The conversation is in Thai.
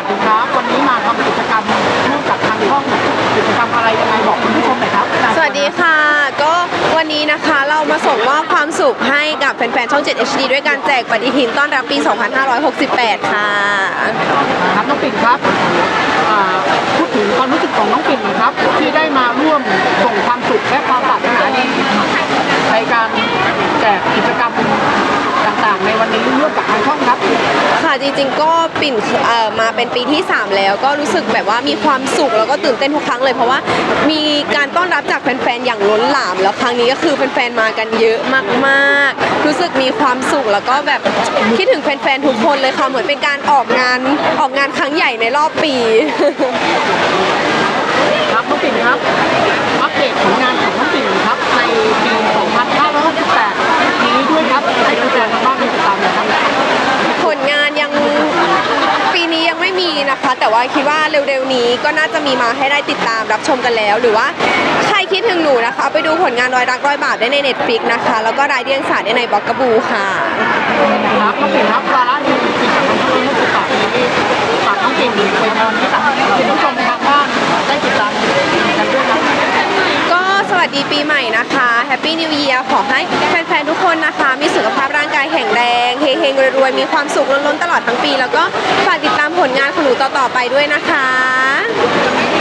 วัสดีครับ วันนี้มาทำกิจกรรมร่วมกับทางห้องกิจกรรมอะไรยังไงบอกคุณผู้ชมหน่อยครับ สวัสดีค่ะ ก็วันนี้นะคะเรามาส่งมอบความสุขให้กับแฟนๆ ช่อง 7 HD ด้วยการแจกปฏิทินต้อนรับปี 2568 ค่ะ ครับน้องปิ่นครับพูดถึงความรู้สึกของน้องปิ่นนะครับ ที่ได้มาร่วมส่งความสุขและความ ค่ะจริงๆก็ปิ่นเอ่อมาเป็นปีที่ 3 แล้วก็รู้สึกแบบว่ามีความสุขแล้วก็ตื่นเต้นทุกครั้งเลยเพราะว่ามีการต้อนรับจากแฟนๆอย่างล้นหลามแล้วครั้งนี้ก็คือแฟนๆมากันเยอะมากๆ รู้สึกมีความสุขแล้วก็แบบคิดถึงแฟนๆทุกคนเลยค่ะเหมือนเป็นการออกงานออกงานครั้งใหญ่ในรอบปี ครับน้องปิ่นครับ อัปเดตผลงานของน้องปิ่นครับ ในปี 2568 นี้ด้วยครับให้แฟนๆทางบ้านได้ติดตามนะครับ ผลงานยังปีนี้ยัง ไม่ะคะแต่ว่าคิดว่าเร็วๆนี้ก็น่าจะมีมาให้ได้ติดตามรับชมกันแล้ว หรือว่าใครคิดถึงหนูนะคะ ไปดูผลงานรอยรักรอยบาปได้ใน Netflix นะคะ แล้วก็รายเดียงสาได้ในบล็อกกระบูค่ะครับน้องปิ่นครับวาระดีปี2568นี้ฝากน้องปิ่นไปในวันนี้ฝากคุณผู้ชมทางบ้านได้ติดตามกันด้วยนะก็สวัสดีปีใหม่นะคะแฮปปี้นิว e ย r ขอให้แฟนๆทุกคนนะคะมีสุขภาพ งๆ รวยๆ มีความสุขล้นๆ ตลอดทั้งปี แล้วก็ฝากติดตามผลงานของหนูต่อๆไปด้วยนะคะ